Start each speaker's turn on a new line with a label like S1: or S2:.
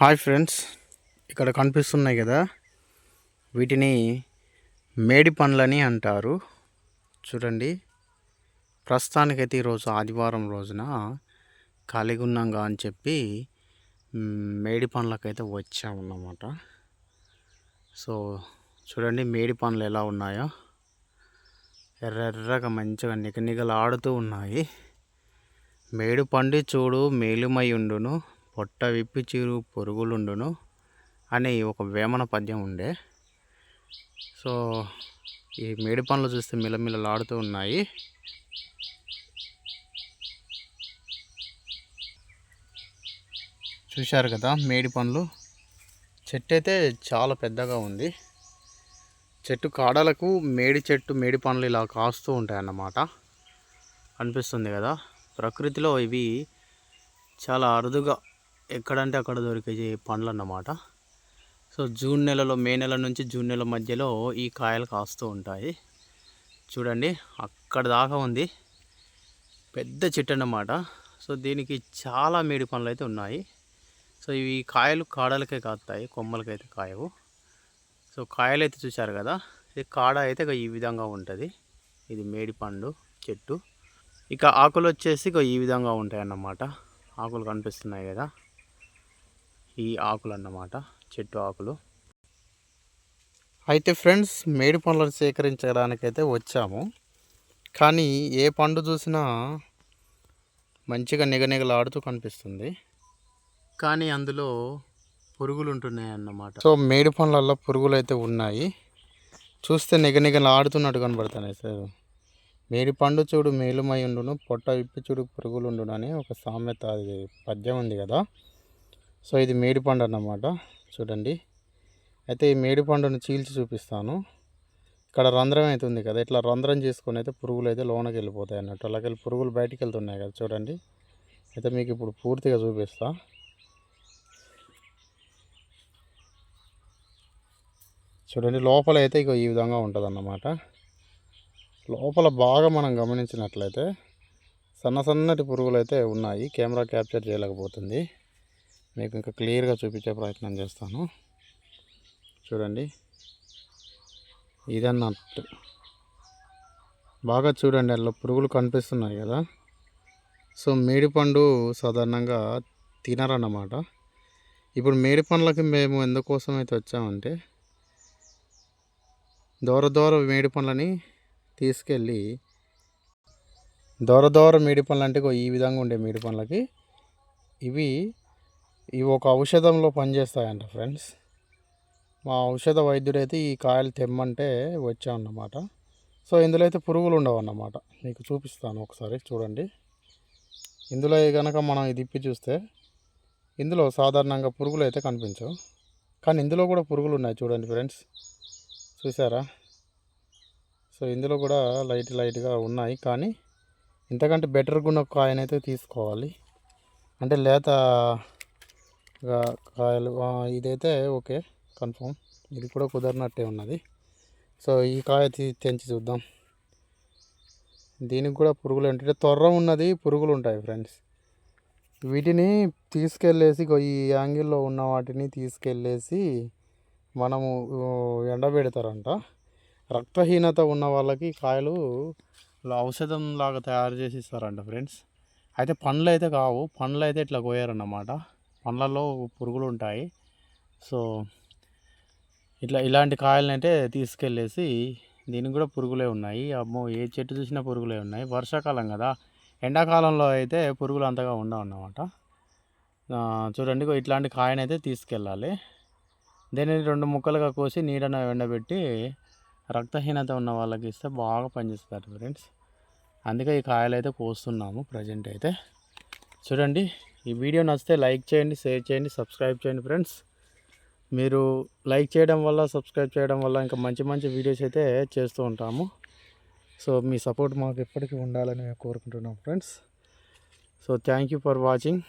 S1: hi friends ఇక్కడ కనిపిస్తున్నాయి కదా వీటిని మేడి పండ్లని అంటారు చూడండి ప్రస్తుతానికైతే ఈరోజు ఆదివారం రోజున ఖాళీగా ఉన్నాగా అని చెప్పి మేడి పండ్లకైతే వచ్చామన్నమాట సో చూడండి మేడి పండ్లు ఎలా ఉన్నాయో ఎర్ర ఎర్రగా మంచిగా నిగనిగలాడుతూ ఉన్నాయి మేడు పండి చూడు మేలుమై ఉండును పొట్ట విప్పి చిరు పొరుగులుండును అని ఒక వేమన పద్యం ఉండే సో ఈ మేడి పనులు చూస్తే మిలమిలలాడుతూ ఉన్నాయి చూశారు కదా మేడి పనులు చెట్టు అయితే చాలా పెద్దగా ఉంది చెట్టు కాడలకు మేడి చెట్టు మేడి పనులు ఇలా కాస్తూ ఉంటాయి అన్నమాట అనిపిస్తుంది కదా ప్రకృతిలో ఇవి చాలా అరుదుగా ఎక్కడంటే అక్కడ దొరికే పండ్లు అన్నమాట సో జూన్ నెలలో మే నెల నుంచి జూన్ నెల మధ్యలో ఈ కాయలు కాస్తూ ఉంటాయి చూడండి అక్కడ దాకా ఉంది పెద్ద చెట్టు అన్నమాట సో దీనికి చాలా మేడి పండ్లు అయితే ఉన్నాయి సో ఇవి కాయలు కాడలకే కాస్తాయి కొమ్మలకైతే కాయవు సో కాయలు అయితే చూశారు కదా ఇది కాడ అయితే ఈ విధంగా ఉంటుంది ఇది మేడి పండు చెట్టు ఇక ఆకులు వచ్చేసి ఈ విధంగా ఉంటాయి అన్నమాట ఆకులు కనిపిస్తున్నాయి కదా ఈ ఆకులు అన్నమాట చెట్టు ఆకులు అయితే ఫ్రెండ్స్ మేడి పండ్లను సేకరించడానికైతే వచ్చాము కానీ ఏ పండు చూసినా మంచిగా నిగనిగలాడుతూ కనిపిస్తుంది కానీ అందులో పురుగులు ఉంటున్నాయి అన్నమాట సో మేడి పండ్లలో పురుగులు అయితే ఉన్నాయి చూస్తే నిగనిగలు ఆడుతున్నట్టు కనబడుతున్నాయి సార్ మేడి పండు చూడు మేలుమై ఉండును పొట్ట ఇప్పి చూడు పురుగులు ఉండును అని ఒక సామెత అది పద్యం ఉంది కదా సో ఇది మేడిపండు అన్నమాట చూడండి అయితే ఈ మేడిపండును చీల్చి చూపిస్తాను ఇక్కడ రంధ్రం అయితే ఉంది కదా ఇట్లా రంధ్రం చేసుకొని అయితే పురుగులు అయితే లోనకి వెళ్ళిపోతాయి అన్నట్టు అలాగే పురుగులు బయటికి వెళ్తున్నాయి కదా చూడండి అయితే మీకు ఇప్పుడు పూర్తిగా చూపిస్తా చూడండి లోపల అయితే ఇక ఈ విధంగా ఉంటుంది లోపల బాగా మనం గమనించినట్లయితే సన్న సన్నటి పురుగులు అయితే ఉన్నాయి కెమెరా క్యాప్చర్ చేయలేకపోతుంది మీకు ఇంకా క్లియర్గా చూపించే ప్రయత్నం చేస్తాను చూడండి ఇదన్నట్టు బాగా చూడండి అందులో పురుగులు కనిపిస్తున్నాయి కదా సో మేడిపండు సాధారణంగా తినరన్నమాట ఇప్పుడు మేడి పండ్లకి మేము ఎందుకోసం అయితే వచ్చామంటే దూర దూర మేడి పండ్లని తీసుకెళ్ళి దూర దూర మేడి పండ్లు అంటే ఈ విధంగా ఉండే మేడి పండ్లకి ఇవి ఇవి ఒక ఔషధంలో పనిచేస్తాయంట ఫ్రెండ్స్ మా ఔషధ వైద్యుడైతే ఈ కాయలు తెమ్మంటే వచ్చామన్నమాట సో ఇందులో అయితే పురుగులు ఉండవు అన్నమాట మీకు చూపిస్తాను ఒకసారి చూడండి ఇందులో కనుక మనం ఇది ఇప్పి చూస్తే ఇందులో సాధారణంగా పురుగులు అయితే కనిపించవు కానీ ఇందులో కూడా పురుగులు ఉన్నాయి చూడండి ఫ్రెండ్స్ చూసారా సో ఇందులో కూడా లైట్ లైట్గా ఉన్నాయి కానీ ఇంతకంటే బెటర్గా ఉన్న కాయనైతే తీసుకోవాలి అంటే లేత కాయలు ఇదైతే ఓకే కన్ఫామ్ ఇది కూడా కుదరినట్టే ఉన్నది సో ఈ కాయ తెంచి చూద్దాం దీనికి కూడా పురుగులు ఏంటంటే త్వర ఉన్నది పురుగులు ఉంటాయి ఫ్రెండ్స్ వీటిని తీసుకెళ్ళేసి ఈ యాంగిల్లో ఉన్న వాటిని తీసుకెళ్ళేసి మనము ఎండబెడతారంట రక్తహీనత ఉన్న వాళ్ళకి కాయలు ఔషధం లాగా తయారు చేసి ఇస్తారంట ఫ్రెండ్స్ అయితే పండ్లు అయితే కావు పండ్లు అయితే ఇట్లా కోయారన్నమాట పండ్లలో పురుగులు ఉంటాయి సో ఇట్లా ఇలాంటి కాయలనైతే తీసుకెళ్ళేసి దీనికి కూడా పురుగులే ఉన్నాయి అమ్మో ఏ చెట్టు చూసినా పురుగులే ఉన్నాయి వర్షాకాలం కదా ఎండాకాలంలో అయితే పురుగులు అంతగా ఉండవు అన్నమాట చూడండి ఇట్లాంటి కాయనైతే తీసుకెళ్ళాలి దీనిని రెండు ముక్కలుగా కోసి నీడన ఎండబెట్టి రక్తహీనత ఉన్న వాళ్ళకి ఇస్తే బాగా పనిచేస్తారు ఫ్రెండ్స్ అందుకే ఈ కాయలు అయితే కోస్తున్నాము ప్రజెంట్ అయితే చూడండి ఈ వీడియో నచ్చితే లైక్ చేయండి షేర్ చేయండి సబ్స్క్రైబ్ చేయండి ఫ్రెండ్స్ మీరు లైక్ చేయడం వల్ల సబ్స్క్రైబ్ చేయడం వల్ల ఇంకా మంచి మంచి వీడియోస్ అయితే చేస్తూ ఉంటాము సో మీ సపోర్ట్ మాకు ఎప్పటికీ ఉండాలని కోరుకుంటున్నాం friends so thank for watching